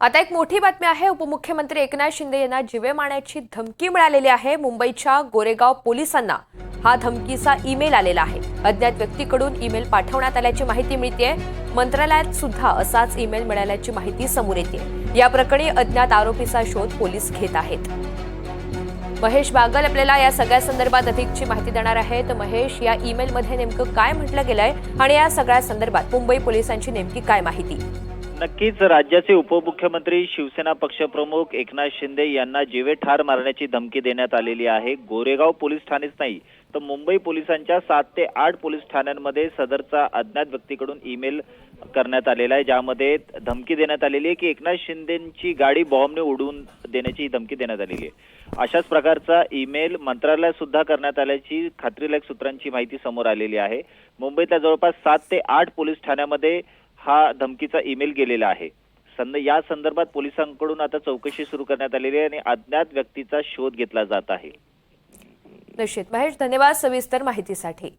आता एक मोठी बातमी आहे. उपमुख्यमंत्री एकनाथ शिंदे यांना जीवे मारण्याची धमकी मिळालेली आहे. मुंबईच्या गोरेगाव पोलिसांना हा धमकीचा ईमेल आलेला आहे. अज्ञात व्यक्तीकडून ईमेल पाठवण्यात आल्याची माहिती मिळते मंत्रालयात सुद्धा असाच ईमेल मिळाल्याची माहिती समोर येते. या प्रकरणी अज्ञात आरोपीचा शोध पोलीस घेत आहेत. महेश बागल आपल्याला या सगळ्या संदर्भात अधिकची माहिती देणार आहेत. महेश या ईमेलमध्ये नेमकं काय म्हटलं गेलंय? आणि या सगळ्या संदर्भात मुंबई पोलिसांची नेमकी काय माहिती? नक्कीच राज्याचे उपमुख्यमंत्री शिवसेना पक्षप्रमुख एकनाथ शिंदे यांना जीवे ठार मारण्याची धमकी देण्यात आलेली आहे. गोरेगाव पोलीस ठाणेच नाही तर मुंबई पोलिसांच्या सात ते आठ पोलीस ठाण्यांमध्ये सदरचा अज्ञात व्यक्तीकडून ईमेल करण्यात आलेला आहे ज्यामध्ये धमकी देण्यात आलेली आहे की एकनाथ शिंदेची गाडी बॉम्बने उडवून देण्याची धमकी देण्यात आलेली आहे. अशाच प्रकारचा ईमेल मंत्रालयात सुद्धा करण्यात आल्याची खात्रीलायक सूत्रांची माहिती समोर आलेली आहे. मुंबईतल्या जवळपास सात ते आठ पोलीस ठाण्यामध्ये हा धमकीचा ईमेल गेलेला आहे. संद या संदर्भात पोलिसांकडून आता चौकशी सुरू करण्यात आलेली आहे आणि अज्ञात व्यक्तीचा शोध घेतला जात आहे. निश्चित. महेश धन्यवाद सविस्तर माहितीसाठी.